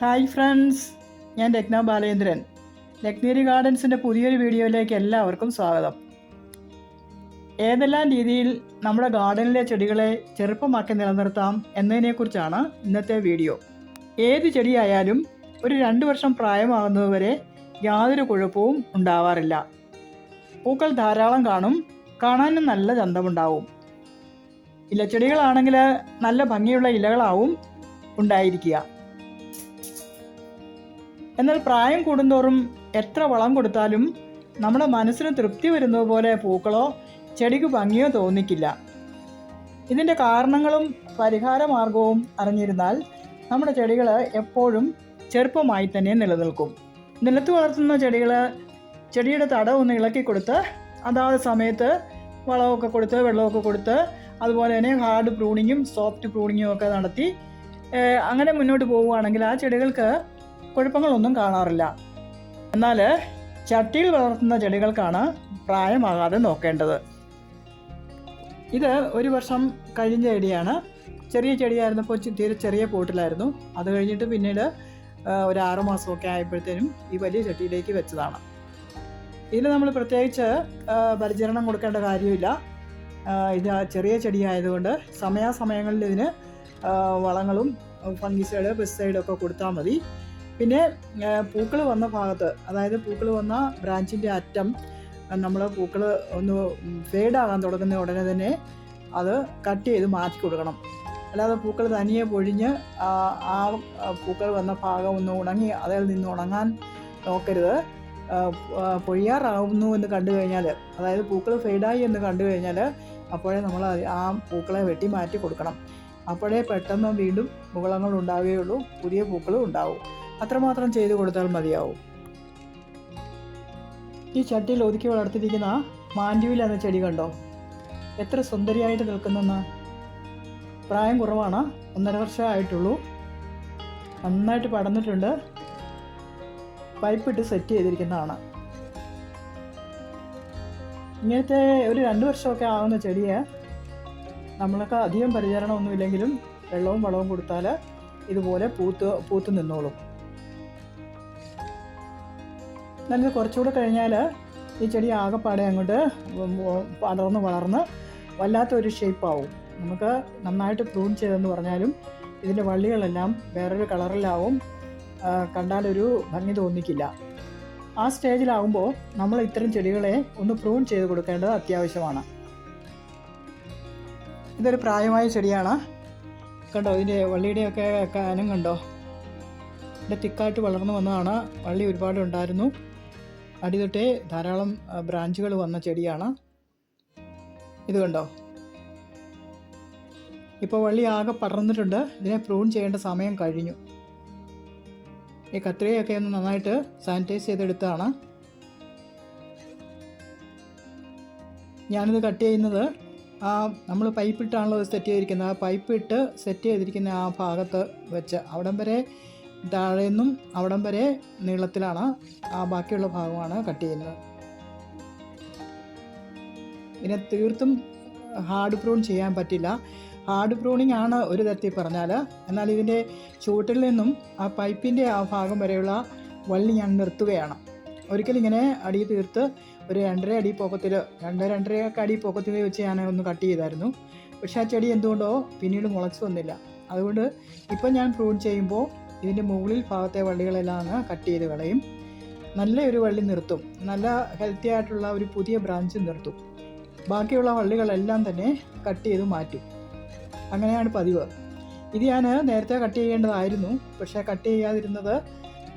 Hi friends ഞാൻ രത്ന ബാലേന്ദ്രൻ. ലക്നേരി ഗാർഡൻസിന്റെ പുതിയൊരു വീഡിയോയിലേക്ക് എല്ലാവർക്കും സ്വാഗതം. ഏതെല്ലാം രീതിയിൽ നമ്മുടെ ഗാർഡനിലെ ചെടികളെ ചെറുപ്പമാക്കി നിലനിർത്താം എന്നതിനെക്കുറിച്ചാണ് ഇന്നത്തെ വീഡിയോ. ഏത് ചെടിയായാലും ഒരു രണ്ട് വർഷം പ്രായമാകുന്നതുവരെ യാതൊരു കുഴപ്പവും ഉണ്ടാവാറില്ല. പൂക്കൾ ധാരാളം കാണും കാണാനും നല്ല ചന്തമുണ്ടാവും. ഇലച്ചെടികളാണെങ്കിൽ നല്ല ഭംഗിയുള്ള ഇലകളാവും ഉണ്ടായിരിക്കുക. എന്നാൽ പ്രായം കൂടുന്തോറും എത്ര വളം കൊടുത്താലും നമ്മുടെ മനസ്സിന് തൃപ്തി വരുന്നത് പോലെ പൂക്കളോ ചെടിക്ക് ഭംഗിയോ തോന്നിക്കില്ല. ഇതിന്റെ കാരണങ്ങളും പരിഹാര മാർഗവും അറിഞ്ഞിരുന്നാൽ നമ്മുടെ ചെടികൾ എപ്പോഴും ചെറുപ്പമായി തന്നെ നിലനിൽക്കും. നിലത്ത് വളർത്തുന്ന ചെടികൾ ചെടിയുടെ തടം ഒന്ന് ഇളക്കി കൊടുത്ത് അതാത് സമയത്ത് വളമൊക്കെ കൊടുത്ത് വെള്ളമൊക്കെ കൊടുത്ത് അതുപോലെ തന്നെ ഹാർഡ് പ്രൂണിങ്ങും സോഫ്റ്റ് പ്രൂണിങ്ങും ഒക്കെ നടത്തി അങ്ങനെ മുന്നോട്ട് പോവുകയാണെങ്കിൽ ആ ചെടികൾക്ക് കുഴപ്പങ്ങളൊന്നും കാണാറില്ല. എന്നാൽ ചട്ടിയിൽ വളർത്തുന്ന ചെടികൾക്കാണ് പ്രായമാകാതെ നോക്കേണ്ടത്. ഇത് ഒരു വർഷം കഴിഞ്ഞ ചെടിയാണ്. ചെറിയ ചെടിയായിരുന്നപ്പോൾ തീരെ ചെറിയ പോട്ടിലായിരുന്നു. അത് കഴിഞ്ഞിട്ട് പിന്നീട് ഒരു ആറു മാസമൊക്കെ ആയപ്പോഴത്തേനും ഈ വലിയ ചട്ടിയിലേക്ക് വെച്ചതാണ്. ഇതിൽ നമ്മൾ പ്രത്യേകിച്ച് പരിചരണം കൊടുക്കേണ്ട കാര്യമില്ല. ഇത് ചെറിയ ചെടിയായതുകൊണ്ട് സമയാസമയങ്ങളിൽ ഇതിന് വളങ്ങളും ഫംഗിസൈഡ് പെസ്സൈഡും ഒക്കെ കൊടുത്താൽ മതി. പിന്നെ പൂക്കൾ വന്ന ഭാഗത്ത് അതായത് പൂക്കൾ വന്ന ബ്രാഞ്ചിന്റെ അറ്റം നമ്മൾ പൂക്കൾ ഒന്ന് ഫേഡാകാൻ തുടങ്ങുന്ന ഉടനെ തന്നെ അത് കട്ട് ചെയ്ത് മാറ്റി കൊടുക്കണം. അല്ലാതെ പൂക്കൾ തനിയെ പൊഴിഞ്ഞ് ആ പൂക്കൾ വന്ന ഭാഗം ഒന്ന് ഉണങ്ങി അതിൽ നിന്ന് ഉണങ്ങാൻ നോക്കരുത്. പൊഴിയാറാവുന്നു എന്ന് കണ്ടു കഴിഞ്ഞാൽ അതായത് പൂക്കൾ ഫെയ്ഡായി എന്ന് കണ്ടു കഴിഞ്ഞാൽ അപ്പോഴേ നമ്മൾ ആ പൂക്കളെ വെട്ടി മാറ്റി കൊടുക്കണം. അപ്പോഴേ പെട്ടെന്ന് വീണ്ടും മുകളങ്ങൾ ഉണ്ടാവുകയുള്ളൂ പുതിയ പൂക്കളും ഉണ്ടാവും. അത്രമാത്രം ചെയ്തു കൊടുത്താൽ മതിയാവും. ഈ ചട്ടിയിൽ ഒതുക്കി വളർത്തിയിരിക്കുന്ന മാൻഡ്യൂൽ എന്ന ചെടി കണ്ടോ? എത്ര സുന്ദരിയായിട്ട് നിൽക്കുന്നെന്ന്. പ്രായം കുറവാണ്. ഒന്നര വർഷമായിട്ടുള്ളൂ നന്നായിട്ട് പടന്നിട്ടുണ്ട് പൈപ്പിട്ട് സെറ്റ് ചെയ്തിരിക്കുന്നതാണ്. ഇങ്ങനത്തെ ഒരു രണ്ട് വർഷമൊക്കെ ആവുന്ന ചെടിയെ നമ്മളൊക്കെ അധികം പരിചരണമൊന്നുമില്ലെങ്കിലും വെള്ളവും വളവും കൊടുത്താൽ ഇതുപോലെ പൂത്ത് പൂത്ത് നിന്നോളും. എന്നാൽ കുറച്ചുകൂടെ കഴിഞ്ഞാൽ ഈ ചെടി ആകെപ്പാടെ അങ്ങോട്ട് പടർന്ന് വളർന്ന് വല്ലാത്തൊരു ഷേപ്പാവും നമുക്ക് നന്നായിട്ട് പ്രൂൺ ചെയ്തെന്ന് പറഞ്ഞാലും ഇതിന്റെ വള്ളികളെല്ലാം വേറൊരു കളറിലാവും കണ്ടാലൊരു ഭംഗി തോന്നിക്കില്ല. ആ സ്റ്റേജിലാവുമ്പോൾ നമ്മൾ ഇത്തരം ചെടികളെ ഒന്ന് പ്രൂൺ ചെയ്ത് കൊടുക്കേണ്ടത് അത്യാവശ്യമാണ്. ഇതൊരു പ്രായമായ ചെടിയാണ്. കണ്ടോ ഇതിന്റെ വള്ളിയുടെയൊക്കെ കാനം കണ്ടോ? ഇതിന്റെ തിക്കായിട്ട് വളർന്നു വന്നതാണ്. വള്ളി ഒരുപാട് ഉണ്ടായിരുന്നു. അടി തൊട്ടേ ധാരാളം ബ്രാഞ്ചുകൾ വന്ന ചെടിയാണ്. ഇത് കണ്ടോ? ഇപ്പോൾ വള്ളി ആകെ പടർന്നിട്ടുണ്ട് ഇതിനെ പ്രൂൺ ചെയ്യേണ്ട സമയം കഴിഞ്ഞു. ഈ കത്രികയൊക്കെ ഒന്ന് നന്നായിട്ട് സാനിറ്റൈസ് ചെയ്തെടുത്താണ്. ഞാനിത് കട്ട് ചെയ്യുന്നത് ആ നമ്മൾ പൈപ്പിട്ടാണല്ലോ സെറ്റ് ചെയ്തിരിക്കുന്നത്. ആ പൈപ്പിട്ട് സെറ്റ് ചെയ്തിരിക്കുന്ന ആ ഭാഗത്ത് വെച്ച്. അവിടം വരെ താഴെ നിന്നും അവിടം വരെ നീളത്തിലാണ് ആ ബാക്കിയുള്ള ഭാഗമാണ് കട്ട് ചെയ്യുന്നത്. ഇതിനെ തീർത്തും ഹാർഡ് പ്രൂൺ ചെയ്യാൻ പറ്റില്ല. ഹാർഡ് പ്രൂണിങ് ആണ് ഒരു തരത്തിൽ പറഞ്ഞാൽ എന്നാൽ ഇതിന്റെ ചുവട്ടിൽ നിന്നും ആ പൈപ്പിന്റെ ആ ഭാഗം വരെയുള്ള വള്ളി ഞാൻ നിർത്തുകയാണ്. ഒരിക്കലും ഇങ്ങനെ അടി തീർത്ത് ഒരു രണ്ടര അടി പൊക്കത്തിൽ രണ്ട് രണ്ടരയൊക്കെ അടി പോക്കത്തിൽ വെച്ച് ഞാൻ ഒന്ന് കട്ട് ചെയ്തായിരുന്നു. പക്ഷേ ആ ചെടി എന്തുകൊണ്ടോ പിന്നീട് മുളച്ച് വന്നില്ല. അതുകൊണ്ട് ഇപ്പം ഞാൻ പ്രൂൺ ചെയ്യുമ്പോൾ ഇതിന്റെ മുകളിൽ ഭാഗത്തെ വള്ളികളെല്ലാം കട്ട് ചെയ്ത് കളയും. നല്ലൊരു വള്ളി നിർത്തും. നല്ല ഹെൽത്തി ആയിട്ടുള്ള ഒരു പുതിയ ബ്രാഞ്ച് നിർത്തും. ബാക്കിയുള്ള വള്ളികളെല്ലാം തന്നെ കട്ട് ചെയ്ത് മാറ്റും. അങ്ങനെയാണ് പതിവ്. ഇത് ഞാൻ നേരത്തെ കട്ട് ചെയ്യേണ്ടതായിരുന്നു. പക്ഷേ കട്ട് ചെയ്യാതിരുന്നത്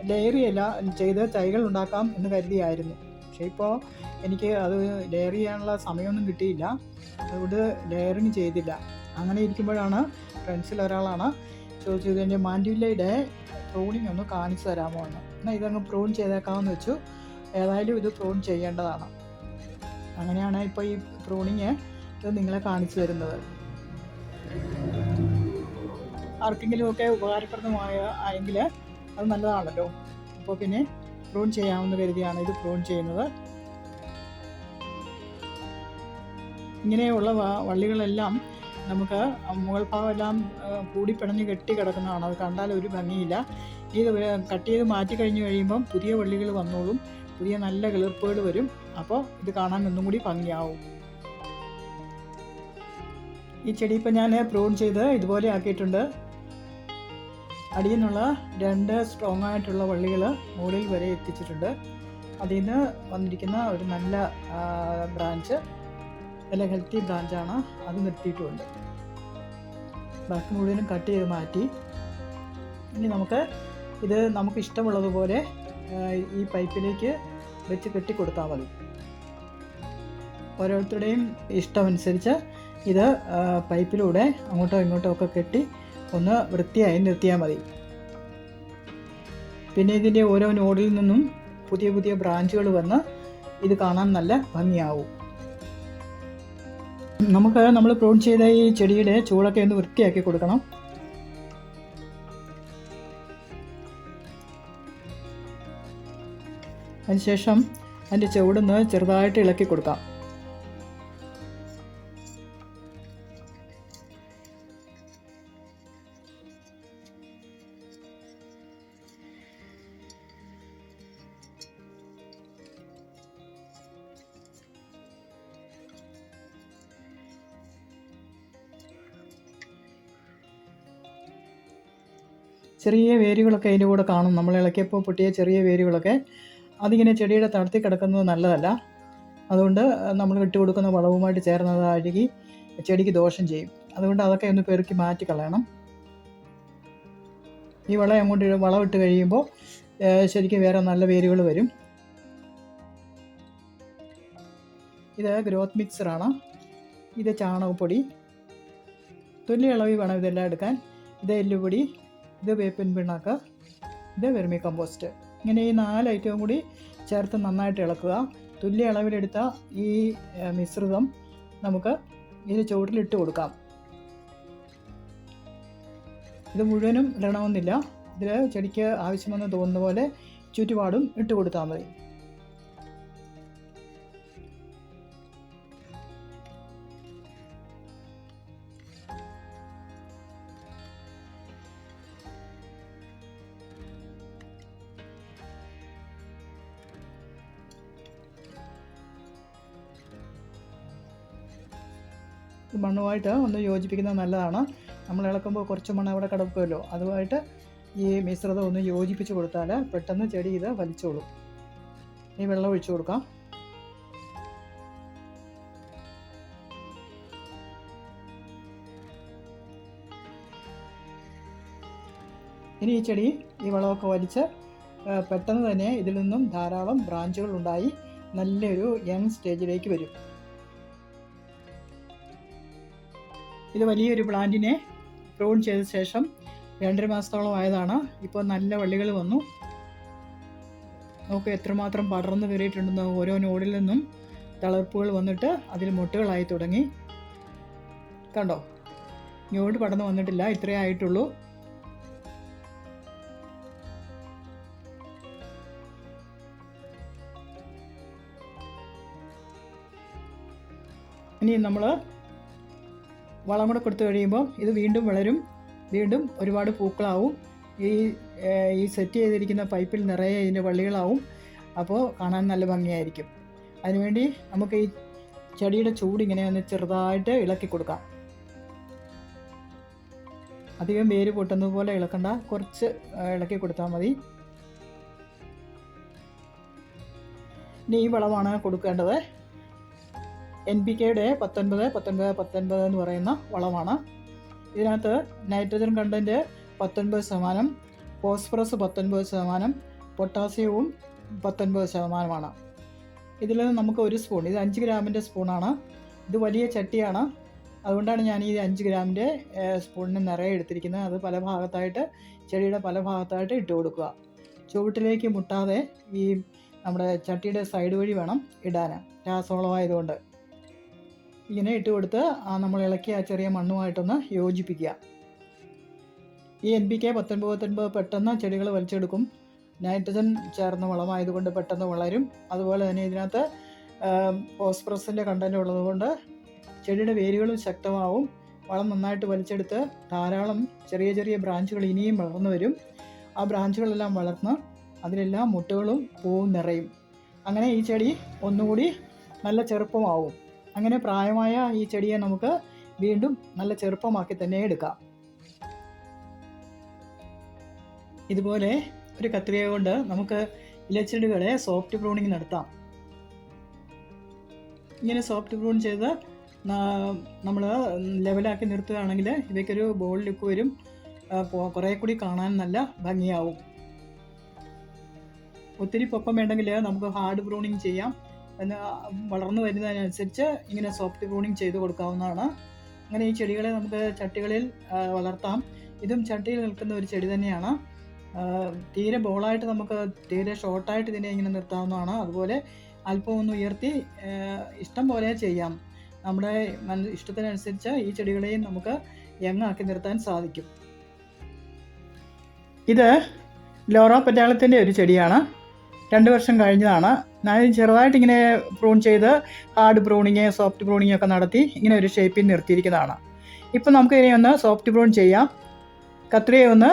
ലെയറിയല്ല ചെയ്ത് തൈകൾ ഉണ്ടാക്കാം എന്ന് കരുതിയായിരുന്നു. പക്ഷേ ഇപ്പോൾ എനിക്ക് അത് ലെയർ ചെയ്യാനുള്ള സമയമൊന്നും കിട്ടിയില്ല. അതുകൊണ്ട് ലെയറിങ് ചെയ്തില്ല. അങ്ങനെ ഇരിക്കുമ്പോഴാണ് ഫ്രണ്ട്സിൽ ഒരാളാണ് ചോദിച്ചത് എന്റെ മാൻഡ്യുല്ലയുടെ പ്രൂണിങ് ഒന്ന് കാണിച്ചു തരാമോ എന്ന്. എന്നാൽ ഇതങ്ങ് പ്രൂൺ ചെയ്തേക്കാമെന്ന് വെച്ചു. ഏതായാലും ഇത് പ്രൂൺ ചെയ്യേണ്ടതാണ്. അങ്ങനെയാണ് ഇപ്പോൾ ഈ പ്രൂണിങ് ഇത് നിങ്ങളെ കാണിച്ചു തരുന്നത്. ആർക്കെങ്കിലുമൊക്കെ ഉപകാരപ്രദമായ ആയെങ്കിൽ അത് നല്ലതാണല്ലോ. അപ്പോൾ പിന്നെ പ്രൂൺ ചെയ്യാമെന്ന് കരുതിയാണ് ഇത് പ്രൂൺ ചെയ്യുന്നത്. ഇങ്ങനെയുള്ള വള്ളികളെല്ലാം നമുക്ക് മുകൾ ഭാഗം എല്ലാം ആ, കൂടിപ്പിണഞ്ഞ് കെട്ടി കിടക്കുന്നതാണ്. അത് കണ്ടാൽ ഒരു ഭംഗിയില്ല. ഇത് കട്ട് ചെയ്ത് മാറ്റി കഴിഞ്ഞ് കഴിയുമ്പം പുതിയ വള്ളികൾ വന്നോളും. പുതിയ നല്ല കിളിർപ്പുകൾ വരും. അപ്പോൾ ഇത് കാണാൻ ഒന്നും കൂടി ഭംഗിയാവും. ഈ ചെടി ഇപ്പം ഞാൻ പ്രൂൺ ചെയ്ത് ഇതുപോലെ ആക്കിയിട്ടുണ്ട്. അടിയിൽ നിന്നുള്ള രണ്ട് സ്ട്രോങ് ആയിട്ടുള്ള വള്ളികൾ മുകളിൽ വരെ എത്തിച്ചിട്ടുണ്ട്. അതിൽ നിന്ന് വന്നിരിക്കുന്ന ഒരു നല്ല ബ്രാഞ്ച് നല്ല ഹെൽത്തി ബ്രാഞ്ചാണ്. അത് നിർത്തിയിട്ടുണ്ട്. ബാക്കി മുഴുവനും കട്ട് ചെയ്ത് മാറ്റി. ഇനി നമുക്ക് ഇത് നമുക്ക് ഇഷ്ടമുള്ളതുപോലെ ഈ പൈപ്പിലേക്ക് വെച്ച് കെട്ടിക്കൊടുത്താൽ മതി. ഓരോരുത്തരുടെയും ഇഷ്ടമനുസരിച്ച് ഇത് പൈപ്പിലൂടെ അങ്ങോട്ടോ ഇങ്ങോട്ടോ ഒക്കെ കെട്ടി ഒന്ന് വൃത്തിയായി നിർത്തിയാൽ മതി. പിന്നെ ഇതിന്റെ ഓരോ നോഡിൽ നിന്നും പുതിയ പുതിയ ബ്രാഞ്ചുകൾ വന്ന് ഇത് കാണാൻ നല്ല ഭംഗിയാവും. നമുക്ക് നമ്മൾ പ്രൂൺ ചെയ്ത ഈ ചെടിയുടെ ചൂടൊക്കെ ഒന്ന് വൃത്തിയാക്കി കൊടുക്കണം. അതിനുശേഷം അതിന്റെ ചുവടൊന്ന് ചെറുതായിട്ട് ഇളക്കി കൊടുക്കാം. ചെറിയ വേരുകളൊക്കെ അതിന്റെ കൂടെ കാണും. നമ്മൾ ഇളക്കിയപ്പോൾ പൊട്ടിയ ചെറിയ വേരുകളൊക്കെ അതിങ്ങനെ ചെടിയുടെ തടത്തി കിടക്കുന്നത് നല്ലതല്ല. അതുകൊണ്ട് നമ്മൾ ഇട്ട് കൊടുക്കുന്ന വളവുമായിട്ട് ചേർന്നത് അഴുകി ചെടിക്ക് ദോഷം ചെയ്യും. അതുകൊണ്ട് അതൊക്കെ ഒന്ന് പെറുക്കി മാറ്റി കളയണം. ഈ വളം അങ്ങോട്ട് വളമിട്ട് കഴിയുമ്പോൾ ശരിക്കും വേറെ നല്ല വേരുകൾ വരും. ഇത് ഗ്രോത്ത് മിക്സറാണ് ഇത് ചാണകപ്പൊടി തുല്യ അളവിൽ വേണം ഇതെല്ലാം എടുക്കാൻ. ഇത് എല്ലുപൊടി ഇത് വേപ്പിൻ പിണ്ണാക്ക് ഇത് വെർമി കമ്പോസ്റ്റ് ഇങ്ങനെ ഈ നാല് ഐറ്റവും കൂടി ചേർത്ത് നന്നായിട്ട് ഇളക്കുക. തുല്യ അളവിലെടുത്ത ഈ മിശ്രിതം നമുക്ക് ഇതിന് ചുവട്ടിലിട്ട് കൊടുക്കാം. ഇത് മുഴുവനും ഇടണമെന്നില്ല. ഇതിൽ ചെടിക്ക് ആവശ്യമെന്ന് തോന്നുന്ന പോലെ ചുറ്റുപാടും ഇട്ട് കൊടുത്താൽ മതി. മണ്ണുമായിട്ട് ഒന്ന് യോജിപ്പിക്കുന്നത് നല്ലതാണ്. നമ്മൾ ഇളക്കുമ്പോൾ കുറച്ച് മണ്ണ് അവിടെ കിടക്കുമല്ലോ. അതുമായിട്ട് ഈ മിശ്രിതം ഒന്ന് യോജിപ്പിച്ച് കൊടുത്താൽ പെട്ടെന്ന് ചെടി ഇത് വലിച്ചോളും. ഈ വെള്ളം ഒഴിച്ചു കൊടുക്കാം. ഇനി ഈ ചെടി ഈ വളമൊക്കെ വലിച്ച് പെട്ടെന്ന് തന്നെ ഇതിൽ നിന്നും ധാരാളം ബ്രാഞ്ചുകൾ ഉണ്ടായി. നല്ലൊരു യങ് സ്റ്റേജിലേക്ക് വരും. ഇത് വലിയൊരു പ്ലാന്റിനെ പ്രൂൺ ചെയ്ത ശേഷം രണ്ടര മാസത്തോളം ആയതാണ്. ഇപ്പോൾ നല്ല വള്ളികൾ വന്നു. നമുക്ക് എത്രമാത്രം പടർന്നു കയറിയിട്ടുണ്ടെന്ന് ഓരോ നോഡിൽ നിന്നും തളർപ്പുകൾ വന്നിട്ട് അതിൽ മുട്ടുകളായി തുടങ്ങി. കണ്ടോ? ഞോട് പടർന്നു വന്നിട്ടില്ല ഇത്രയേ ആയിട്ടുള്ളൂ. ഇനി നമ്മൾ വളം കൂടെ കൊടുത്തു കഴിയുമ്പോൾ ഇത് വീണ്ടും വളരും. വീണ്ടും ഒരുപാട് പൂക്കളാവും. ഈ ഈ സെറ്റ് ചെയ്തിരിക്കുന്ന പൈപ്പിൽ നിറയെ ഇതിന്റെ വള്ളികളാവും. അപ്പോൾ കാണാൻ നല്ല ഭംഗിയായിരിക്കും. അതിനുവേണ്ടി നമുക്ക് ഈ ചെടിയുടെ ചൂട് ഇങ്ങനെ ഒന്ന് ചെറുതായിട്ട് ഇളക്കി കൊടുക്കാം. അധികം വേര് പൊട്ടുന്നത് പോലെ ഇളക്കണ്ട. കുറച്ച് ഇളക്കി കൊടുത്താൽ മതി. ഇനി ഈ വളമാണ് കൊടുക്കേണ്ടത്. എൻ പി കെയുടെ പത്തൊൻപത് പത്തൊൻപത് പത്തൊൻപത് എന്ന് പറയുന്ന വളമാണ് ഇതിനകത്ത് നൈട്രജൻ കണ്ടന്റ് പത്തൊൻപത് ശതമാനം ഫോസ്ഫറസ് പത്തൊൻപത് ശതമാനം പൊട്ടാസ്യവും പത്തൊൻപത് ശതമാനമാണ്. ഇതിൽ നമുക്ക് ഒരു സ്പൂൺ ഇത് അഞ്ച് ഗ്രാമിന്റെ സ്പൂണാണ് ഇത് വലിയ ചട്ടിയാണ്. അതുകൊണ്ടാണ് ഞാൻ ഈ അഞ്ച് ഗ്രാമിന്റെ സ്പൂണിന് നിറയെ എടുത്തിരിക്കുന്നത്. അത് പല ഭാഗത്തായിട്ട് ചെടിയുടെ പല ഭാഗത്തായിട്ട് ഇട്ട് കൊടുക്കുക. ചുവട്ടിലേക്ക് മുട്ടാതെ ഈ നമ്മുടെ ചട്ടിയുടെ സൈഡ് വഴി വേണം ഇടാൻ. രാസവളമായതുകൊണ്ട്. ഇങ്ങനെ ഇട്ട് കൊടുത്ത് ആ നമ്മൾ ഇളക്കിയ ആ ചെറിയ മണ്ണുമായിട്ടൊന്ന് യോജിപ്പിക്കുക. ഈ എൻ പി കെ പത്തൊൻപത് പത്തൊൻപത് പെട്ടെന്ന് ചെടികൾ വലിച്ചെടുക്കും. നൈട്രജൻ ചേർന്ന വളമായതുകൊണ്ട് പെട്ടെന്ന് വളരും. അതുപോലെ തന്നെ ഇതിനകത്ത് ഫോസ്ഫറസിന്റെ കണ്ടന്റ് ഉള്ളതുകൊണ്ട് ചെടിയുടെ വേരുകളും ശക്തമാവും. വളം നന്നായിട്ട് വലിച്ചെടുത്ത് ധാരാളം ചെറിയ ചെറിയ ബ്രാഞ്ചുകൾ ഇനിയും വളർന്നു വരും. ആ ബ്രാഞ്ചുകളെല്ലാം വളർന്ന് അതിലെല്ലാം മുട്ടുകളും പൂവും നിറയും. അങ്ങനെ ഈ ചെടി ഒന്നുകൂടി നല്ല ചെറുപ്പമാവും. അങ്ങനെ പ്രായമായ ഈ ചെടിയെ നമുക്ക് വീണ്ടും നല്ല ചെറുപ്പമാക്കി തന്നെ എടുക്കാം. ഇതുപോലെ ഒരു കത്രിക കൊണ്ട് നമുക്ക് ഇലച്ചെടികളെ സോഫ്റ്റ് പ്രൂണിങ് നടത്താം. ഇങ്ങനെ സോഫ്റ്റ് പ്രൂൺ ചെയ്ത് നമ്മൾ ലെവലാക്കി നിർത്തുകയാണെങ്കിൽ ഇവയ്ക്കൊരു ബോൾ ലുക്ക് വരും. കുറേ കൂടി കാണാൻ നല്ല ഭംഗിയാവും. ഒത്തിരി പൊപ്പം വേണ്ടെങ്കിൽ നമുക്ക് ഹാർഡ് പ്രൂണിങ് ചെയ്യാം. വളർന്നു വരുന്നതിനനുസരിച്ച് ഇങ്ങനെ സോഫ്റ്റ് പ്രൂണിങ് ചെയ്ത് കൊടുക്കാവുന്നതാണ്. അങ്ങനെ ഈ ചെടികളെ നമുക്ക് ചട്ടികളിൽ വളർത്താം. ഇതും ചട്ടിയിൽ നിൽക്കുന്ന ഒരു ചെടി തന്നെയാണ്. തീരെ ബോളായിട്ട് നമുക്ക് തീരെ ഷോർട്ടായിട്ട് ഇതിനെ ഇങ്ങനെ നിർത്താവുന്നതാണ്. അതുപോലെ അല്പം ഒന്ന് ഉയർത്തി ഇഷ്ടം പോലെ ചെയ്യാം. നമ്മുടെ ഇഷ്ടത്തിനനുസരിച്ച് ഈ ചെടികളെയും നമുക്ക് യങ്ങാക്കി നിർത്താൻ സാധിക്കും. ഇത് ലോറോ പറ്റാളത്തിന്റെ ഒരു ചെടിയാണ്. രണ്ട് വർഷം കഴിഞ്ഞതാണ്. ചെറുതായിട്ട് ഇങ്ങനെ പ്രൂൺ ചെയ്ത് ഹാർഡ് പ്രൂണിങ് സോഫ്റ്റ് പ്രൂണിങ് ഒക്കെ നടത്തി ഇങ്ങനെ ഒരു ഷേപ്പിൽ നിർത്തിയിരിക്കുന്നതാണ്. ഇപ്പം നമുക്ക് ഇതിനെ ഒന്ന് സോഫ്റ്റ് പ്രൂൺ ചെയ്യാം. കത്രിയെ ഒന്ന്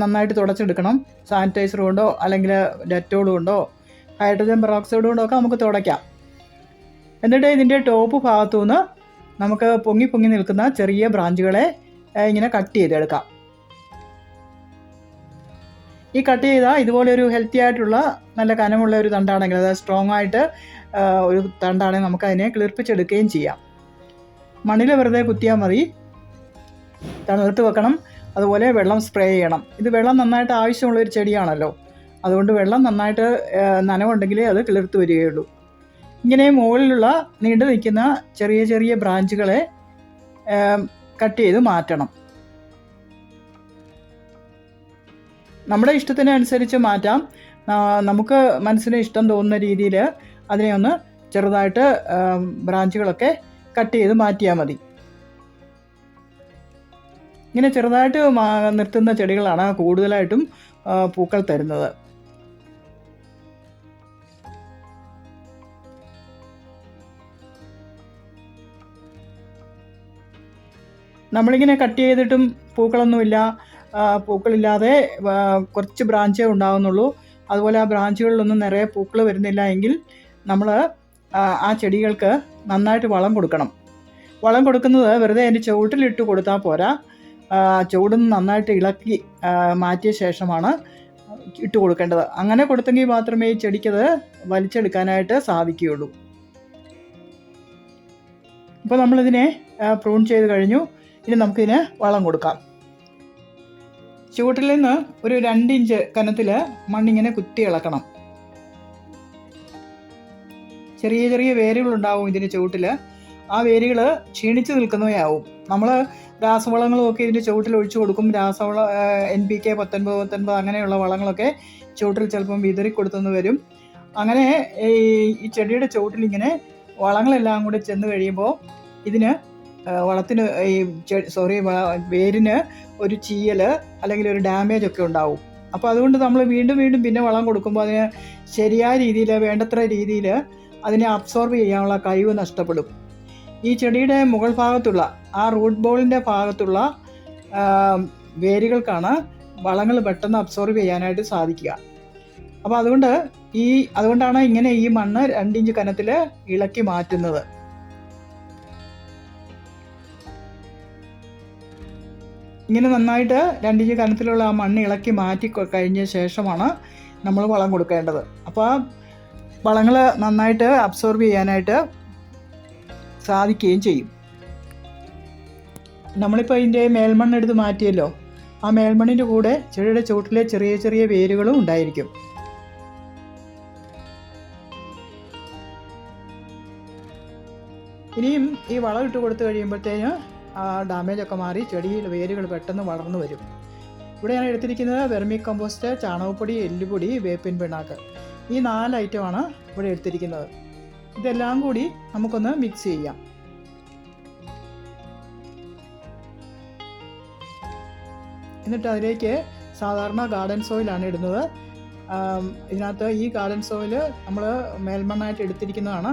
നന്നായിട്ട് തുടച്ചെടുക്കണം. സാനിറ്റൈസർ കൊണ്ടോ അല്ലെങ്കിൽ ഡെറ്റോൾ കൊണ്ടോ ഹൈഡ്രജൻ പെറോക്സൈഡ് കൊണ്ടോ ഒക്കെ നമുക്ക് തുടയ്ക്കാം. എന്നിട്ട് ഇതിന്റെ ടോപ്പ് ഭാഗത്തു നിന്ന് നമുക്ക് പൊങ്ങി പൊങ്ങി നിൽക്കുന്ന ചെറിയ ബ്രാഞ്ചുകളെ ഇങ്ങനെ കട്ട് ചെയ്തെടുക്കാം. ഈ കട്ട് ചെയ്ത ഇതുപോലെ ഒരു ഹെൽത്തി ആയിട്ടുള്ള നല്ല കനമുള്ള ഒരു തണ്ടാണെങ്കിൽ അതായത് സ്ട്രോങ് ആയിട്ട് ഒരു തണ്ടാണെങ്കിൽ നമുക്ക് അതിനെ കിളിർപ്പിച്ചെടുക്കുകയും ചെയ്യാം. മണ്ണിൽ വെറുതെ കുത്തിയാൽ മതി. തണുത്ത് വെക്കണം. അതുപോലെ വെള്ളം സ്പ്രേ ചെയ്യണം. ഇത് വെള്ളം നന്നായിട്ട് ആവശ്യമുള്ള ഒരു ചെടിയാണല്ലോ. അതുകൊണ്ട് വെള്ളം നന്നായിട്ട് നനവുണ്ടെങ്കിലേ അത് കിളിർത്ത് വരികയുള്ളൂ. ഇങ്ങനെ മുകളിലുള്ള നീണ്ടു നിൽക്കുന്ന ചെറിയ ചെറിയ ബ്രാഞ്ചുകളെ കട്ട് ചെയ്ത് മാറ്റണം. നമ്മുടെ ഇഷ്ടത്തിനനുസരിച്ച് മാറ്റാം. നമുക്ക് മനസ്സിന് ഇഷ്ടം തോന്നുന്ന രീതിയിൽ അതിനെ ഒന്ന് ചെറുതായിട്ട് ബ്രാഞ്ചുകളൊക്കെ കട്ട് ചെയ്ത് മാറ്റിയാൽ മതി. ഇങ്ങനെ ചെറുതായിട്ട് നിർത്തുന്ന ചെടികളാണ് കൂടുതലായിട്ടും പൂക്കൾ തരുന്നത്. നമ്മളിങ്ങനെ കട്ട് ചെയ്തിട്ടും പൂക്കളൊന്നുമില്ല. പൂക്കളില്ലാതെ കുറച്ച് ബ്രാഞ്ചേ ഉണ്ടാകുന്നുള്ളൂ അതുപോലെ ആ ബ്രാഞ്ചുകളിലൊന്നും നിറയെ പൂക്കൾ വരുന്നില്ല എങ്കിൽ നമ്മൾ ആ ചെടികൾക്ക് നന്നായിട്ട് വളം കൊടുക്കണം. വളം കൊടുക്കുന്നത് വെറുതെ അതിന്റെ ചുവട്ടിലിട്ട് കൊടുത്താൽ പോരാ. ചുവടുന്ന് നന്നായിട്ട് ഇളക്കി മാറ്റിയ ശേഷമാണ് ഇട്ട് കൊടുക്കേണ്ടത്. അങ്ങനെ കൊടുത്തെങ്കിൽ മാത്രമേ ഈ ചെടിക്കത് വലിച്ചെടുക്കാനായിട്ട് സാധിക്കുകയുള്ളൂ. ഇപ്പോൾ നമ്മളിതിനെ പ്രൂൺ ചെയ്ത് കഴിഞ്ഞു. ഇനി നമുക്കിതിന് വളം കൊടുക്കാം. ചുവട്ടിൽ നിന്ന് ഒരു രണ്ടിഞ്ച് കനത്തിൽ മണ്ണിങ്ങനെ കുത്തി ഇളക്കണം. ചെറിയ ചെറിയ വേരുകളുണ്ടാവും ഇതിന്റെ ചുവട്ടിൽ ആ വേരുകൾ ക്ഷീണിച്ച് നിൽക്കുന്നവയാവും നമ്മൾ രാസവളങ്ങളുമൊക്കെ ഇതിന്റെ ചുവട്ടിൽ ഒഴിച്ചു കൊടുക്കും. രാസവള എൻ പി കെ പത്തൊൻപത് പത്തൊൻപത് അങ്ങനെയുള്ള വളങ്ങളൊക്കെ ചുവട്ടിൽ ചിലപ്പം വിതറി കൊടുത്തുനിന്ന് വരും. അങ്ങനെ ഈ ചെടിയുടെ ചുവട്ടിൽ ഇങ്ങനെ വളങ്ങളെല്ലാം കൂടി ചെന്ന് കഴിയുമ്പോൾ ഇതിന് വളത്തിന് ഈ സോറി വേരിന് ഒരു ചീയൽ അല്ലെങ്കിൽ ഒരു ഡാമേജ് ഒക്കെ ഉണ്ടാവും. അപ്പോൾ അതുകൊണ്ട് നമ്മൾ വീണ്ടും വീണ്ടും പിന്നെ വളം കൊടുക്കുമ്പോൾ അതിന് ശരിയായ രീതിയിൽ വേണ്ടത്ര രീതിയിൽ അതിനെ അബ്സോർബ് ചെയ്യാനുള്ള കഴിവ് നഷ്ടപ്പെടും. ഈ ചെടിയുടെ മുകൾ ഭാഗത്തുള്ള ആ റൂട്ട് ബോളിന്റെ ഭാഗത്തുള്ള വേരുകൾക്കാണ് വളങ്ങൾ പെട്ടെന്ന് അബ്സോർബ് ചെയ്യാനായിട്ട് സാധിക്കുക. അപ്പോൾ അതുകൊണ്ട് ഈ അതുകൊണ്ടാണ് ഇങ്ങനെ ഈ മണ്ണ് രണ്ടിഞ്ച് കനത്തിൽ ഇളക്കി മാറ്റുന്നത്. ഇങ്ങനെ നന്നായിട്ട് രണ്ടിഞ്ച് കനത്തിലുള്ള ആ മണ്ണ് ഇളക്കി മാറ്റി കഴിഞ്ഞ ശേഷമാണ് നമ്മൾ വളം കൊടുക്കേണ്ടത്. അപ്പോൾ വളങ്ങൾ നന്നായിട്ട് അബ്സോർബ് ചെയ്യാനായിട്ട് സാധിക്കുകയും ചെയ്യും. നമ്മളിപ്പോൾ ഇതിന്റെ മേൽമണ്ണ് എടുത്ത് മാറ്റിയല്ലോ ആ മേൽമണ്ണിന്റെ കൂടെ ചെടിയുടെ ചുവട്ടിലെ ചെറിയ ചെറിയ വേരുകളും ഉണ്ടായിരിക്കും. ഇനിയും ഈ വളം ഇട്ട് കൊടുത്തു കഴിയുമ്പോഴത്തേന് ആ ഡാമേജൊക്കെ മാറി ചെടിയിൽ വേരുകൾ പെട്ടെന്ന് വളർന്നു വരും. ഇവിടെ ഞാൻ എടുത്തിരിക്കുന്നത് വെർമി കമ്പോസ്റ്റ് ചാണകപ്പൊടി എല്ലുപൊടി വേപ്പിൻ പിണ്ണാക്ക്. ഈ നാല് ഐറ്റമാണ് ഇവിടെ എടുത്തിരിക്കുന്നത്. ഇതെല്ലാം കൂടി നമുക്കൊന്ന് മിക്സ് ചെയ്യാം. എന്നിട്ട് അതിലേക്ക് സാധാരണ ഗാർഡൻ സോയിലാണ് ഇടുന്നത്. ഇതിനകത്ത് ഈ ഗാർഡൻ സോയിൽ നമ്മൾ മേൽമണ്ണായിട്ട് എടുത്തിരിക്കുന്നതാണ്.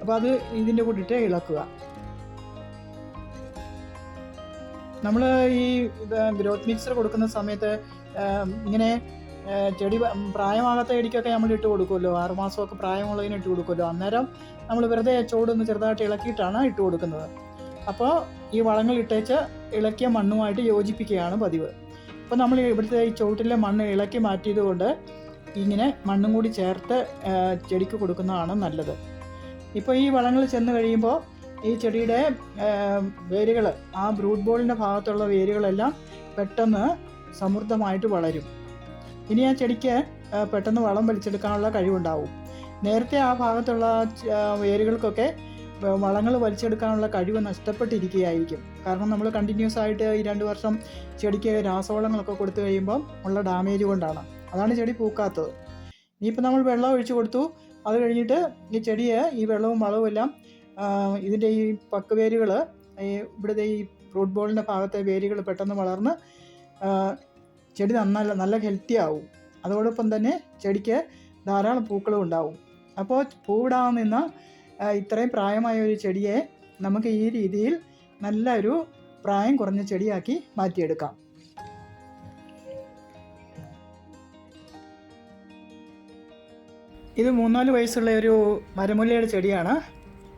അപ്പോൾ അത് ഇതിന്റെ കൂടിയിട്ട് ഇളക്കുക. നമ്മൾ ഈ ഗ്രോത്ത് മിക്സർ കൊടുക്കുന്ന സമയത്ത് ഇങ്ങനെ ചെടി പ്രായമാകാത്ത ചെടിക്കൊക്കെ നമ്മൾ ഇട്ട് കൊടുക്കുമല്ലോ. ആറുമാസമൊക്കെ പ്രായമുള്ളതിന് ഇട്ട് കൊടുക്കുമല്ലോ. അന്നേരം നമ്മൾ വെറുതെ ചൂടൊന്ന് ചെറുതായിട്ട് ഇളക്കിയിട്ടാണ് ഇട്ട് കൊടുക്കുന്നത്. അപ്പോൾ ഈ വളങ്ങൾ ഇട്ടേച്ച് ഇളക്കിയ മണ്ണുമായിട്ട് യോജിപ്പിക്കുകയാണ് പതിവ്. അപ്പോൾ നമ്മൾ ഇവിടുത്തെ ഈ ചുവട്ടിലെ മണ്ണ് ഇളക്കി മാറ്റിയത് കൊണ്ട് ഇങ്ങനെ മണ്ണും കൂടി ചേർത്ത് ചെടിക്ക് കൊടുക്കുന്നതാണ് നല്ലത്. ഇപ്പോൾ ഈ വളങ്ങൾ ചെന്ന് കഴിയുമ്പോൾ ഈ ചെടിയുടെ വേരുകൾ ആ ബ്രൂട്ട് ബോളിന്റെ ഭാഗത്തുള്ള വേരുകളെല്ലാം പെട്ടെന്ന് സമൃദ്ധമായിട്ട് വളരും. ഇനി ആ ചെടിക്ക് പെട്ടെന്ന് വളം വലിച്ചെടുക്കാനുള്ള കഴിവുണ്ടാവും. നേരത്തെ ആ ഭാഗത്തുള്ള വേരുകൾക്കൊക്കെ വളങ്ങൾ വലിച്ചെടുക്കാനുള്ള കഴിവ് നഷ്ടപ്പെട്ടിരിക്കുകയായിരിക്കും. കാരണം നമ്മൾ കണ്ടിന്യൂസ് ആയിട്ട് ഈ രണ്ട് വർഷം ചെടിക്ക് രാസവളങ്ങളൊക്കെ കൊടുത്തു കഴിയുമ്പം ഉള്ള ഡാമേജ് കൊണ്ടാണ്. അതാണ് ചെടി പൂക്കാത്തത്. ഇനിയിപ്പോൾ നമ്മൾ വെള്ളം ഒഴിച്ചു കൊടുത്തു. അത് കഴിഞ്ഞിട്ട് ഈ ചെടിയെ ഈ വെള്ളവും വളവും എല്ലാം ഇതിന്റെ ഈ പക്ക് വേരുകൾ ഈ ഇവിടുത്തെ ഈ റൂട്ട് ബോളിന്റെ ഭാഗത്തെ വേരുകൾ പെട്ടെന്ന് വളർന്ന് ചെടി നന്നല്ല നല്ല ഹെൽത്തി ആവും. അതോടൊപ്പം തന്നെ ചെടിക്ക് ധാരാളം പൂക്കളും ഉണ്ടാവും. അപ്പോൾ പൂവിടാൻ നിന്ന ഇത്രയും പ്രായമായ ഒരു ചെടിയെ നമുക്ക് ഈ രീതിയിൽ നല്ലൊരു പ്രായം കുറഞ്ഞ ചെടിയാക്കി മാറ്റിയെടുക്കാം. ഇത് മൂന്നാൽ വയസ്സുള്ള ഒരു മരമുല്ലയുടെ ചെടിയാണ്.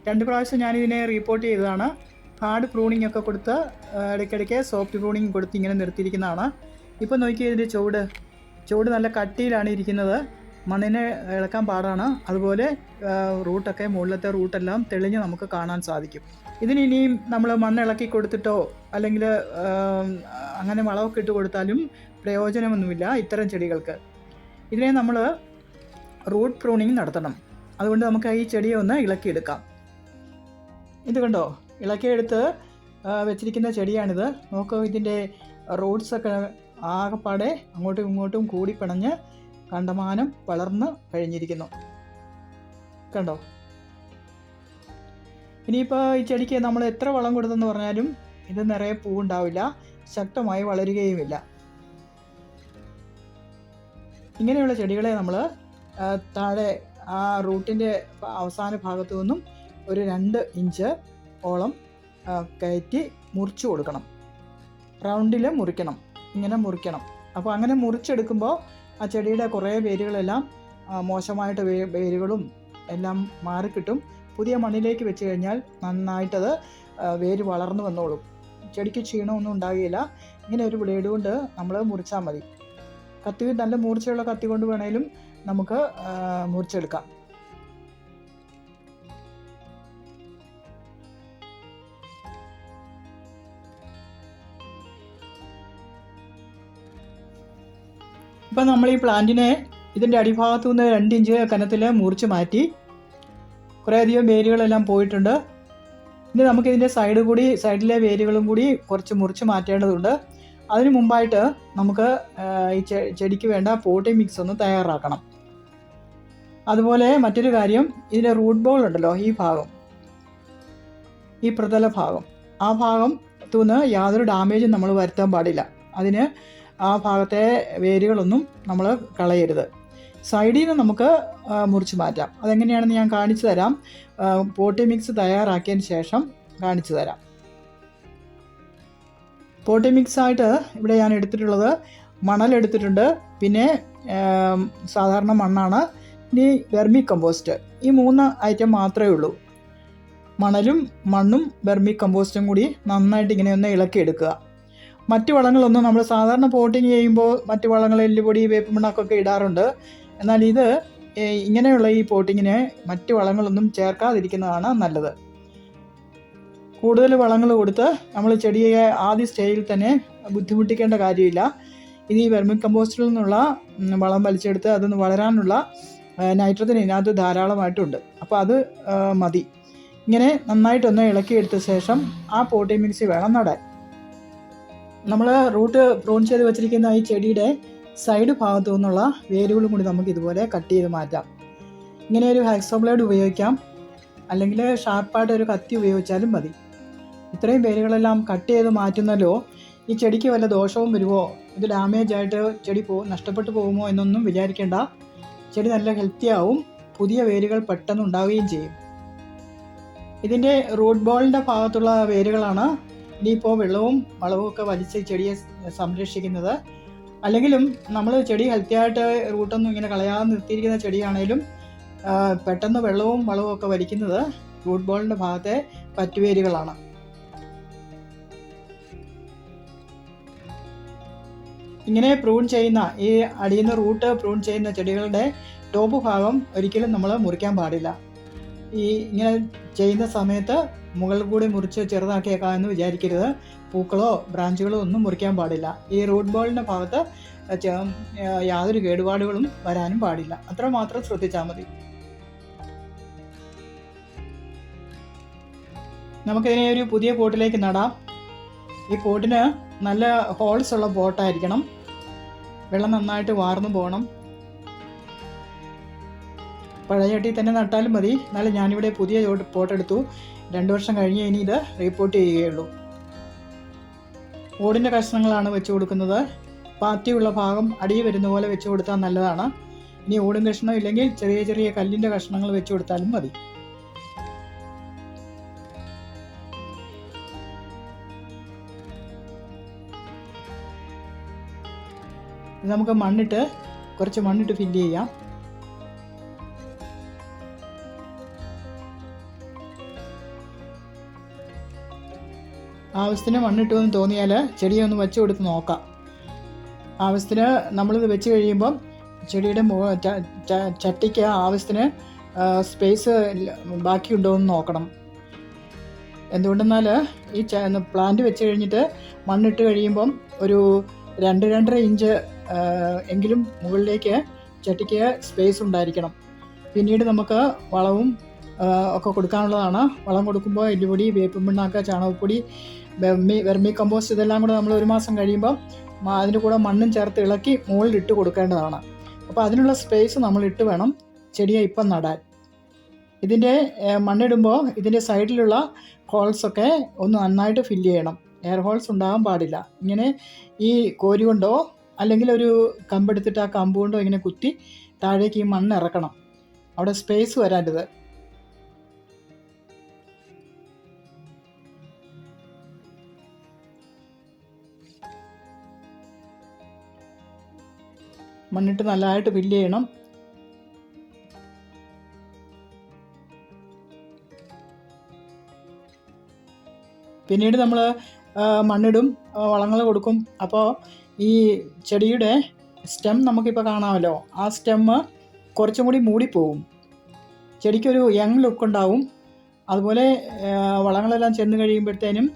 രണ്ട് പ്രാവശ്യം ഞാനിതിനെ റിപ്പോർട്ട് ചെയ്തതാണ്. ഹാർഡ് പ്രൂണിംഗ് ഒക്കെ കൊടുത്ത് ഇടയ്ക്കിടയ്ക്ക് സോഫ്റ്റ് പ്രൂണിംഗ് കൊടുത്ത് ഇങ്ങനെ നിർത്തിയിരിക്കുന്നതാണ്. ഇപ്പോൾ നോക്കിയാൽ ഇതിന്റെ ചുവട്. ചുവട് നല്ല കട്ടിയിലാണ് ഇരിക്കുന്നത്. മണ്ണിനെ ഇളക്കാൻ പാടാണ്. അതുപോലെ റൂട്ടൊക്കെ മുകളിലത്തെ റൂട്ടെല്ലാം തെളിഞ്ഞ് നമുക്ക് കാണാൻ സാധിക്കും. ഇതിന് ഇനിയും നമ്മൾ മണ്ണ് ഇളക്കി കൊടുത്തിട്ടോ അല്ലെങ്കിൽ അങ്ങനെ വളമൊക്കെ ഇട്ട് കൊടുത്താലും പ്രയോജനമൊന്നുമില്ല ഇത്തരം ചെടികൾക്ക്. ഇതിനെ നമ്മൾ റൂട്ട് പ്രൂണിങ് നടത്തണം. അതുകൊണ്ട് നമുക്ക് ഈ ചെടിയെ ഒന്ന് ഇളക്കിയെടുക്കാം. ഇത് കണ്ടോ? ഇളക്കിയെടുത്ത് വെച്ചിരിക്കുന്ന ചെടിയാണിത്. നോക്കൂ ഇതിന്റെ റൂട്ട്സൊക്കെ ആകെപ്പാടെ അങ്ങോട്ടും ഇങ്ങോട്ടും കൂടി പിണഞ്ഞ് കണ്ടമാനം വളർന്ന് കഴിഞ്ഞിരിക്കുന്നു. കണ്ടോ? ഇനിയിപ്പോൾ ഈ ചെടിക്ക് നമ്മൾ എത്ര വളം കൊടുത്തെന്ന് പറഞ്ഞാലും ഇത് നിറയെ പൂവുണ്ടാവില്ല ശക്തമായി വളരുകയുമില്ല. ഇങ്ങനെയുള്ള ചെടികളെ നമ്മൾ താഴെ ആ റൂട്ടിന്റെ അവസാന ഭാഗത്തു നിന്നും ഒരു രണ്ട് ഇഞ്ച് ഓളം കയറ്റി മുറിച്ച് കൊടുക്കണം. റൗണ്ടിൽ മുറിക്കണം. ഇങ്ങനെ മുറിക്കണം. അപ്പോൾ അങ്ങനെ മുറിച്ചെടുക്കുമ്പോൾ ആ ചെടിയുടെ കുറേ വേരുകളെല്ലാം മോശമായിട്ട് വേരുകളും എല്ലാം മാറിക്കിട്ടും. പുതിയ മണ്ണിലേക്ക് വെച്ച് കഴിഞ്ഞാൽ നന്നായിട്ടത് വേര് വളർന്നു വന്നോളും. ചെടിക്ക് ക്ഷീണമൊന്നും ഉണ്ടാകുകയില്ല. ഇങ്ങനെ ഒരു ബ്ലേഡ് കൊണ്ട് നമ്മൾ മുറിച്ചാൽ മതി. കത്തി നല്ല മൂർച്ചയുള്ള കത്തി കൊണ്ട് വേണേലും നമുക്ക് മുറിച്ചെടുക്കാം. ഇപ്പം നമ്മൾ ഈ പ്ലാന്റിനെ ഇതിന്റെ അടിഭാഗത്തു നിന്ന് രണ്ട് ഇഞ്ച് കനത്തിൽ മുറിച്ച് മാറ്റി കുറേയധികം വേരുകളെല്ലാം പോയിട്ടുണ്ട്. ഇനി നമുക്ക് ഇതിന്റെ സൈഡ് കൂടി സൈഡിലെ വേരുകളും കൂടി കുറച്ച് മുറിച്ച് മാറ്റേണ്ടതുണ്ട്. അതിനു മുമ്പായിട്ട് നമുക്ക് ഈ ചെടിക്ക് വേണ്ട പോട്ടി മിക്സ് ഒന്ന് തയ്യാറാക്കണം. അതുപോലെ മറ്റൊരു കാര്യം ഇതിന്റെ റൂട്ട് ബോൾ ഉണ്ടല്ലോ ഈ ഭാഗം ഈ പ്രതല ഭാഗം ആ ഭാഗം തൂന്ന് യാതൊരു ഡാമേജും നമ്മൾ വരുത്താൻ പാടില്ല. അതിന് ആ ഭാഗത്തെ വേരുകളൊന്നും നമ്മൾ കളയരുത്. സൈഡിൽ നിന്ന് നമുക്ക് മുറിച്ച് മാറ്റാം. അതെങ്ങനെയാണെന്ന് ഞാൻ കാണിച്ചു തരാം. പോട്ടി മിക്സ് തയ്യാറാക്കിയതിന് ശേഷം കാണിച്ചു തരാം. പോട്ടി മിക്സ് ആയിട്ട് ഇവിടെ ഞാൻ എടുത്തിട്ടുള്ളത് മണൽ എടുത്തിട്ടുണ്ട്. പിന്നെ സാധാരണ മണ്ണാണ്. ഇനി വെർമി കമ്പോസ്റ്റ്. ഈ മൂന്ന് ഐറ്റം മാത്രമേ ഉള്ളൂ. മണലും മണ്ണും വെർമി കമ്പോസ്റ്റും കൂടി നന്നായിട്ട് ഇങ്ങനെ ഒന്ന് ഇളക്കിയെടുക്കുക. മറ്റ് വളങ്ങളൊന്നും നമ്മൾ സാധാരണ പോട്ടിങ് ചെയ്യുമ്പോൾ മറ്റു വളങ്ങൾ എല്ലുപൊടി വേപ്പ് മണ്ണൊക്കെ ഇടാറുണ്ട്. എന്നാൽ ഇത് ഇങ്ങനെയുള്ള ഈ പോട്ടിങ്ങിന് മറ്റ് വളങ്ങളൊന്നും ചേർക്കാതിരിക്കുന്നതാണ് നല്ലത്. കൂടുതൽ വളങ്ങൾ കൊടുത്ത് നമ്മൾ ചെടിയെ ആദ്യ സ്റ്റേജിൽ തന്നെ ബുദ്ധിമുട്ടിക്കേണ്ട കാര്യമില്ല. ഈ വെർമി കമ്പോസ്റ്റിൽ നിന്നുള്ള വളം വലിച്ചെടുത്ത് അതൊന്ന് വളരാനുള്ള നൈട്രജൻ ഇതിനകത്ത് ധാരാളമായിട്ടുണ്ട്. അപ്പോൾ അത് മതി. ഇങ്ങനെ നന്നായിട്ടൊന്ന് ഇളക്കിയെടുത്ത ശേഷം ആ പോട്ടി മിക്സി വേണം നടാൻ. നമ്മൾ റൂട്ട് പ്രൂൺ ചെയ്ത് വെച്ചിരിക്കുന്ന ഈ ചെടിയുടെ സൈഡ് ഭാഗത്തു നിന്നുള്ള വേരുകളും കൂടി നമുക്ക് ഇതുപോലെ കട്ട് ചെയ്ത് മാറ്റാം. ഇങ്ങനെ ഒരു ഹാക്സോ ബ്ലേഡ് ഉപയോഗിക്കാം. അല്ലെങ്കിൽ ഷാർപ്പായിട്ട് ഒരു കത്തി ഉപയോഗിച്ചാലും മതി. ഇത്രയും വേരുകളെല്ലാം കട്ട് ചെയ്ത് മാറ്റുന്നല്ലോ ഈ ചെടിക്ക് വല്ല ദോഷവും വരുമോ ഇത് ഡാമേജ് ആയിട്ട് ചെടി പോ നഷ്ടപ്പെട്ടു പോകുമോ എന്നൊന്നും വിചാരിക്കേണ്ട. ചെടി നല്ല ഹെൽത്തി ആവും. പുതിയ വേരുകൾ പെട്ടെന്ന് ഉണ്ടാവുകയും ചെയ്യും. ഇതിന്റെ റൂട്ട് ബോളിന്റെ ഭാഗത്തുള്ള വേരുകളാണ് ഇനിയിപ്പോൾ വെള്ളവും വളവും ഒക്കെ വലിച്ച് ചെടിയെ സംരക്ഷിക്കുന്നത്. അല്ലെങ്കിലും നമ്മൾ ചെടി ഹെൽത്തിയായിട്ട് റൂട്ടൊന്നും ഇങ്ങനെ കളയാതെ നിർത്തിയിരിക്കുന്ന ചെടിയാണേലും പെട്ടെന്ന് വെള്ളവും വളവും ഒക്കെ വലിക്കുന്നത് റൂട്ട് ബോളിന്റെ ഭാഗത്തെ പറ്റുവേരുകളാണ്. ഇങ്ങനെ പ്രൂൺ ചെയ്യുന്ന ഈ അടിയുന്ന റൂട്ട് പ്രൂൺ ചെയ്യുന്ന ചെടികളുടെ ടോപ്പ് ഭാഗം ഒരിക്കലും നമ്മൾ മുറിക്കാൻ പാടില്ല. ഈ ഇങ്ങനെ ചെയ്യുന്ന സമയത്ത് മുകളിൽ കൂടി മുറിച്ച് ചെറുതാക്കിയേക്കാം എന്ന് വിചാരിക്കരുത്. പൂക്കളോ ബ്രാഞ്ചുകളോ ഒന്നും മുറിക്കാൻ പാടില്ല. ഈ റൂട്ട് ബോളിന്റെ ഭാഗത്ത് യാതൊരു കേടുപാടുകളും വരാനും പാടില്ല. അത്ര മാത്രം ശ്രദ്ധിച്ചാൽ മതി. നമുക്കിതിനെ ഒരു പുതിയ പോട്ടിലേക്ക് നടാം. ഈ പോട്ടിന് നല്ല ഹോൾസ് ഉള്ള പോട്ടായിരിക്കണം വെള്ളം നന്നായിട്ട് വാർന്നു പോകണം പഴയ ചട്ടി തന്നെ നട്ടാലും മതി. എന്നാലും ഞാനിവിടെ പുതിയ പോട്ടെടുത്തു. രണ്ട് വർഷം കഴിഞ്ഞ് ഇനി ഇത് റിപ്പോർട്ട് ചെയ്യുകയുള്ളൂ. ഓടിന്റെ കഷ്ണങ്ങളാണ് വെച്ച് കൊടുക്കുന്നത്. പാത്തിയുള്ള ഭാഗം അടിയിൽ വരുന്ന പോലെ വെച്ച് കൊടുത്താൽ നല്ലതാണ്. ഇനി ഓടും കഷ്ണം ഇല്ലെങ്കിൽ ചെറിയ ചെറിയ കല്ലിന്റെ കഷ്ണങ്ങൾ വെച്ച് കൊടുത്താലും മതി. നമുക്ക് മണ്ണിട്ട് കുറച്ച് മണ്ണിട്ട് ഫില്ല് ചെയ്യാം. ആവശ്യത്തിന് മണ്ണിട്ടു എന്ന് തോന്നിയാൽ ചെടിയെ ഒന്ന് വെച്ച് കൊടുത്ത് നോക്കാം. ആവശ്യത്തിന് നമ്മളിത് വെച്ച് കഴിയുമ്പം ചെടിയുടെ ചട്ടിക്ക് ആവശ്യത്തിന് സ്പേസ് ബാക്കിയുണ്ടോ എന്ന് നോക്കണം. എന്തുകൊണ്ടെന്നാൽ ഈ പ്ലാന്റ് വെച്ച് കഴിഞ്ഞിട്ട് മണ്ണിട്ട് കഴിയുമ്പം ഒരു രണ്ട് രണ്ടര ഇഞ്ച് എങ്കിലും മുകളിലേക്ക് ചട്ടിക്ക് സ്പേസ് ഉണ്ടായിരിക്കണം. പിന്നീട് നമുക്ക് വളവും ഒക്കെ കൊടുക്കാനുള്ളതാണ്. വളം കൊടുക്കുമ്പോൾ എല്ലുപൊടി വേപ്പിൻ പിണ്ണാക്ക ചാണകപ്പൊടി വെർമി വെർമി കമ്പോസ്റ്റ് ഇതെല്ലാം കൂടെ നമ്മൾ ഒരു മാസം കഴിയുമ്പോൾ അതിന്റെ കൂടെ മണ്ണും ചേർത്ത് ഇളക്കി മുകളിൽ ഇട്ട് കൊടുക്കേണ്ടതാണ്. അപ്പോൾ അതിനുള്ള സ്പേസ് നമ്മൾ ഇട്ട് വേണം ചെടിയെ ഇപ്പം നടാൻ. ഇതിന്റെ മണ്ണിടുമ്പോൾ ഇതിന്റെ സൈഡിലുള്ള ഹോൾസൊക്കെ ഒന്ന് നന്നായിട്ട് ഫില്ല് ചെയ്യണം. എയർ ഹോൾസ് ഉണ്ടാകാൻ പാടില്ല. ഇങ്ങനെ ഈ കോരി കൊണ്ടോ അല്ലെങ്കിൽ ഒരു കമ്പെടുത്തിട്ട് ആ കമ്പ് കൊണ്ടോ ഇങ്ങനെ കുത്തി താഴേക്ക് ഈ മണ്ണ് ഇറക്കണം. അവിടെ സ്പേസ് വരാണ്ടത് മണ്ണിട്ട് നല്ലതായിട്ട് ഫില്ല് ചെയ്യണം. പിന്നീട് നമ്മൾ മണ്ണിടും വളങ്ങൾ കൊടുക്കും. അപ്പോൾ ഈ ചെടിയുടെ സ്റ്റെം നമുക്കിപ്പോൾ കാണാമല്ലോ. ആ സ്റ്റെം കുറച്ചും കൂടി മൂടിപ്പോവും. ചെടിക്കൊരു യങ് ലുക്ക് ഉണ്ടാവും. അതുപോലെ വളങ്ങളെല്ലാം ചെന്ന് കഴിയുമ്പോഴത്തേനും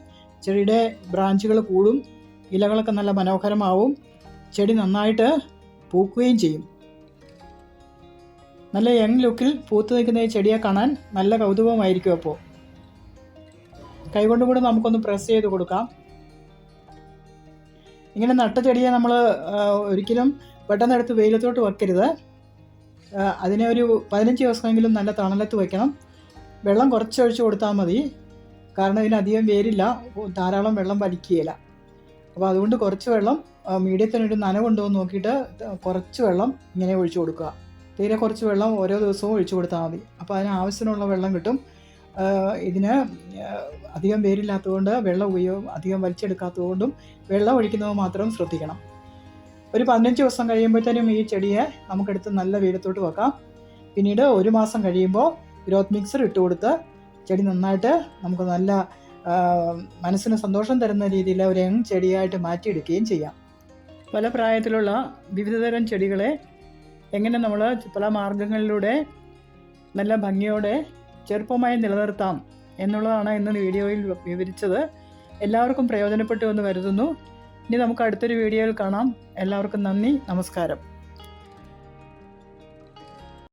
ചെടിയുടെ ബ്രാഞ്ചുകൾ കൂടും. ഇലകളൊക്കെ നല്ല മനോഹരമാവും. ചെടി നന്നായിട്ട് പൂക്കുകയും ചെയ്യും. നല്ല യങ് ലുക്കിൽ പൂത്ത് നിൽക്കുന്ന ഈ ചെടിയെ കാണാൻ നല്ല കൗതുകമായിരിക്കും അപ്പോൾ. കൈകൊണ്ടും കൂടെ നമുക്കൊന്ന് പ്രസ് ചെയ്ത് കൊടുക്കാം. ഇങ്ങനെ നട്ട ചെടിയെ നമ്മൾ ഒരിക്കലും പെട്ടെന്ന് എടുത്ത് വെയിലത്തോട്ട് വെക്കരുത്. അതിനെ ഒരു പതിനഞ്ച് ദിവസമെങ്കിലും നല്ല തണലത്ത് വയ്ക്കണം വെള്ളം കുറച്ച് ഒഴിച്ച് കൊടുത്താൽ മതി. കാരണം ഇതിന് അധികം വേരില്ല. ധാരാളം വെള്ളം വലിക്കുകയില്ല. അപ്പോൾ അതുകൊണ്ട് കുറച്ച് വെള്ളം മീഡിയത്തിനൊരു നന എന്ന് നോക്കിയിട്ട് കുറച്ച് വെള്ളം ഇങ്ങനെ ഒഴിച്ചു കൊടുക്കുക. തീരെ കുറച്ച് വെള്ളം ഓരോ ദിവസവും ഒഴിച്ചു കൊടുത്താൽ മതി. അപ്പോൾ അതിന് ആവശ്യത്തിനുള്ള വെള്ളം കിട്ടും. ഇതിന് അധികം പേരില്ലാത്തതുകൊണ്ട് വെള്ളം ഉപയോഗം അധികം വലിച്ചെടുക്കാത്തതുകൊണ്ടും വെള്ളം ഒഴിക്കുന്നത് മാത്രം ശ്രദ്ധിക്കണം. ഒരു പതിനഞ്ച് ദിവസം കഴിയുമ്പോഴത്തേനും ഈ ചെടിയെ നമുക്കെടുത്ത് നല്ല വെയിലത്തോട്ട് വെക്കാം. പിന്നീട് ഒരു മാസം കഴിയുമ്പോൾ ഗ്രോത്ത് മിക്സർ ഇട്ട് കൊടുത്ത് ചെടി നന്നായിട്ട് നമുക്ക് നല്ല മനസ്സിന് സന്തോഷം തരുന്ന രീതിയിൽ ഒരു യങ് ചെടിയായിട്ട് മാറ്റിയെടുക്കുകയും ചെയ്യാം. പല പ്രായത്തിലുള്ള വിവിധതരം ചെടികളെ എങ്ങനെ നമ്മൾ പല മാർഗങ്ങളിലൂടെ നല്ല ഭംഗിയോടെ ചെറുപ്പമായി നിലനിർത്താം എന്നുള്ളതാണ് ഇന്ന് വീഡിയോയിൽ വിവരിച്ചത്. എല്ലാവർക്കും പ്രയോജനപ്പെട്ടു എന്ന് കരുതുന്നു. ഇനി നമുക്ക് അടുത്തൊരു വീഡിയോയിൽ കാണാം. എല്ലാവർക്കും നന്ദി നമസ്കാരം.